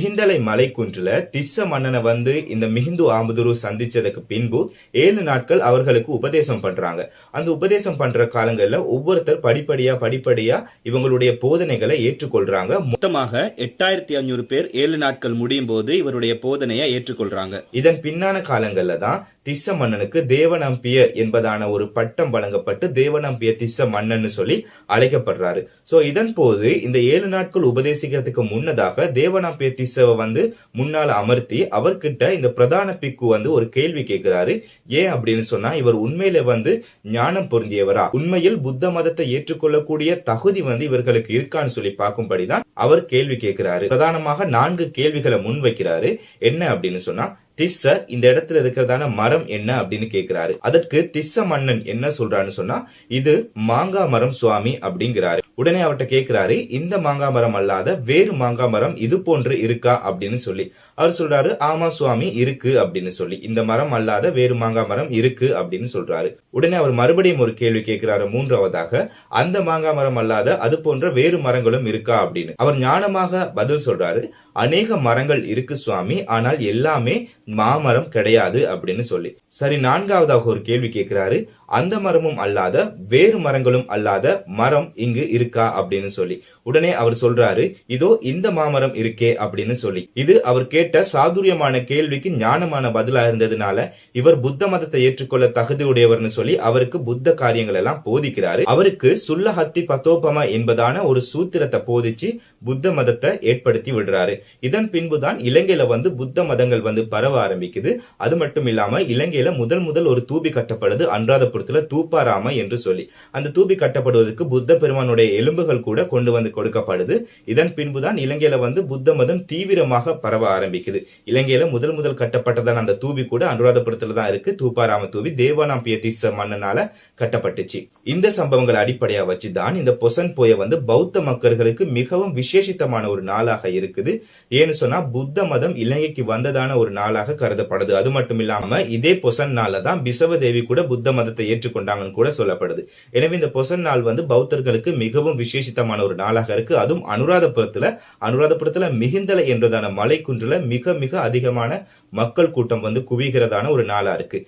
மிகிந்தலை மலை குன்றுல திஸ்ஸ மன்னனை வந்து இந்த மிகிந்து ஆமுதுரு சந்திச்சதுக்கு பின்பு ஏழு நாட்கள் அவர்களுக்கு உபதேசம் பண்றாங்க. அந்த உபதேசம் பண்ற காலங்கள்ல ஒவ்வொருத்தர் படிப்படியா படிப்படியா இவங்களுடைய போதனைகளை ஏற்றுக்கொள்றாங்க. மொத்தமாக எட்டாயிரத்தி அஞ்சூறு பேர் ஏழு நாட்கள் முடியும் போது இவருடைய போதனையை ஏற்றுக்கொள்றாங்க. இதன் பின்னான காலங்கள்ல தான் திஸ்ஸ மன்னனுக்கு தேவநம்பியர் என்பதான ஒரு பட்டம் வழங்கப்பட்டு தேவநம்பிய திஸ்ஸ மன்னன் சொல்லி அழைக்கப்படுறாரு. சோ இதன் போது இந்த ஏழு நாட்கள் உபதேசிக்கிறதுக்கு முன்னதாக தேவநம்பிய திஸ்ஸவை வந்து முன்னால அமர்த்தி அவர்கிட்ட இந்த பிரதான பிக்கு வந்து ஒரு கேள்வி கேட்கிறாரு. ஏன் அப்படின்னு சொன்னா இவர் உண்மையில வந்து ஞானம் பொருந்தியவரா? உண்மையில் புத்த மதத்தை ஏற்றுக்கொள்ளக்கூடிய தகுதி வந்து இவர்களுக்கு இருக்கான்னு சொல்லி பார்க்கும்படிதான் அவர் கேள்வி கேட்கிறாரு. பிரதானமாக நான்கு கேள்விகளை முன் வைக்கிறாரு என்ன அப்படின்னு சொன்னா திஸ்ஸ இந்த இடத்துல இருக்கிறதான மரம் என்ன அப்படின்னு கேக்குறாரு. அதற்கு திஸ்ஸ மன்னன் என்ன சொல்றான்னு சொன்னா இது மாங்கா மரம் சுவாமி அப்படிங்கிறாரு. உடனே அவர்கிட்ட கேக்குறாரு இந்த மாங்கா மரம் அல்லாத வேறு மாங்கா மரம் இது போன்று இருக்கா அப்படின்னு சொல்லி. அவர் சொல்றாரு ஆமா சுவாமி இருக்கு அப்படின்னு சொல்லி. இந்த மரம் அல்லாத வேறு மாங்கா மரம் இருக்கு அப்படின்னு சொல்றாரு. உடனே அவர் மறுபடியும் ஒரு கேள்வி கேட்கிறாரு மூன்றாவதாக அந்த மாங்கா மரம் அல்லாத அது போன்ற வேறு மரங்களும் இருக்கா அப்படின்னு. அவர் ஞானமாக பதில் சொல்றாரு அநேக மரங்கள் இருக்கு சுவாமி ஆனால் எல்லாமே மாமரம் கிடையாது அப்படின்னு சொல்லி. சரி நான்காவதாக ஒரு கேள்வி கேட்கிறாரு. அந்த மரமும் அல்லாத வேறு மரங்களும் அல்லாத மரம் இங்கு இருக்கா அப்படின்னு சொல்லி. உடனே அவர் சொல்றாரு இதோ இந்த மாமரம் இருக்கே அப்படின்னு சொல்லி. இது அவர் கேட்ட சாதுரியமான கேள்விக்கு ஞானமான பதிலா இருந்ததுனால இவர் புத்த மதத்தை ஏற்றுக்கொள்ள தகுதி உடையவர்னு சொல்லி அவருக்கு புத்த காரியங்கள் எல்லாம் போதிக்கிறாரு. அவருக்கு சுல்லஹத்தி பத்தோபம என்பதான ஒரு சூத்திரத்தை போதிச்சு புத்த மதத்தை ஏற்படுத்தி விடுறாரு. இதன் பின்புதான் இலங்கையில வந்து புத்த மதங்கள் வந்து பரவ பரவ ஆரம்பிக்குது. அது மட்டும் இல்லாம இலங்கையில முதல் முதல் ஒரு தூபி கட்டப்படுது அனுராதபுரத்துல தூப்பாராம என்று சொல்லி. அந்த தூபி கட்டப்படுவதற்கு புத்த பெருமானுடைய எலும்புகள் கூட கொண்டு வந்து கொடுக்கப்படுது. இதன் பின்புதான் இலங்கையில வந்து புத்த மதம் தீவிரமாக பரவ ஆரம்பிக்குது. இலங்கையில முதல் முதல் கட்டப்பட்டதான அந்த தூபி கூட அனுராதபுரத்துல தான் இருக்கு. தூப்பாராம தூவி தேவானாம்பிய திஸ்ஸ மன்னனால கட்டப்பட்டுச்சு. இந்த சம்பவங்கள் அடிப்படையா வச்சுதான் இந்த பொசன் போய வந்து பௌத்த மக்களுக்கு மிகவும் விசேஷித்தமான ஒரு நாளாக இருக்குது. ஏன்னு சொன்னா புத்த மதம் இலங்கைக்கு வந்ததான ஒரு நாளாக கருதப்படுது. அது மட்டும் இல்லாம இதே பொசன் நாள்ல தான் பிசவ தேவி கூட புத்த மதத்தை ஏற்றுக்கொண்டாங்கன்னு கூட சொல்லப்படுது. எனவே இந்த பொசன் நாள் வந்து பௌத்தர்களுக்கு மிகவும் விசேஷித்தமான ஒரு நாளாக இருக்கு. அதுவும் அனுராதபுரத்துல அனுராதபுரத்துல மிகுந்தலை என்றதான மலை குன்றுல மிக மிக அதிகமான மக்கள் கூட்டம் வந்து குவிகிறதான ஒரு நாளா இருக்கு.